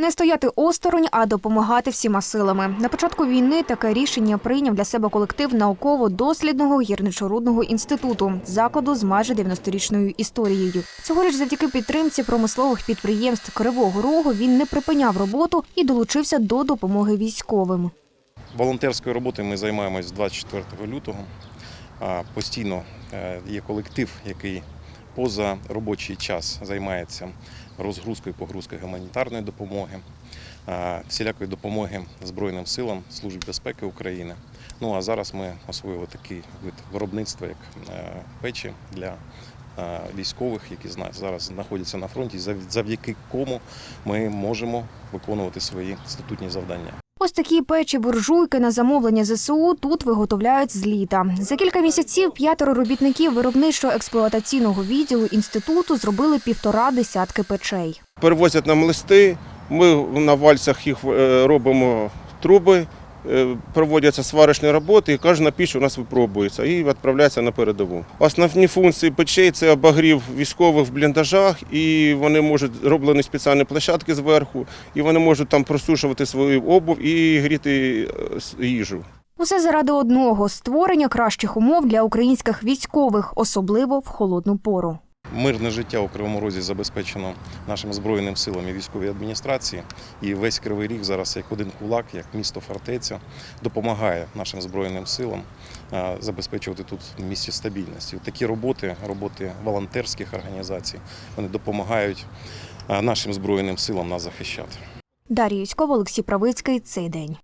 Не стояти осторонь, а допомагати всіма силами. На початку війни таке рішення прийняв для себе колектив науково-дослідного гірничорудного інституту закладу з майже 90-річною історією. Цьогоріч, завдяки підтримці промислових підприємств Кривого Рогу, він не припиняв роботу і долучився до допомоги військовим. Волонтерською роботою ми займаємось 24 лютого. Постійно е, є колектив, який поза робочий час займається розгрузкою і погрузкою гуманітарної допомоги, всілякої допомоги Збройним силам Службі безпеки України. Ну а зараз ми освоїли такий вид виробництва, як е, печі для е, військових, які зараз знаходяться на фронті, завдяки кому ми можемо виконувати свої статутні завдання. Ось такі печі буржуйки на замовлення ЗСУ тут виготовляють з літа. За кілька місяців п'ятеро робітників виробничого експлуатаційного відділу інституту зробили півтора десятки печей. Перевозять нам листи, ми на вальцях їх е, робимо труби, проводяться сварочні роботи, і кожна піч у нас випробується і відправляється на передову. Основні функції печей це обогрів військових в бліндажах, і вони можуть зроблені спеціальні площадки зверху, і вони можуть там просушувати свою обув і гріти е, їжу. Усе заради одного створення кращих умов для українських військових, особливо в холодну пору. Мирне життя у Кривому Розі забезпечено нашим збройним силам і військовій адміністрації. І весь Кривий Ріг зараз як один кулак, як місто фортеця, допомагає нашим збройним силам забезпечувати тут в місті стабільність. Такі роботи, роботи волонтерських організацій, вони допомагають нашим збройним силам нас захищати. Дар'я Юськова, Олексій Правицький. Цей день.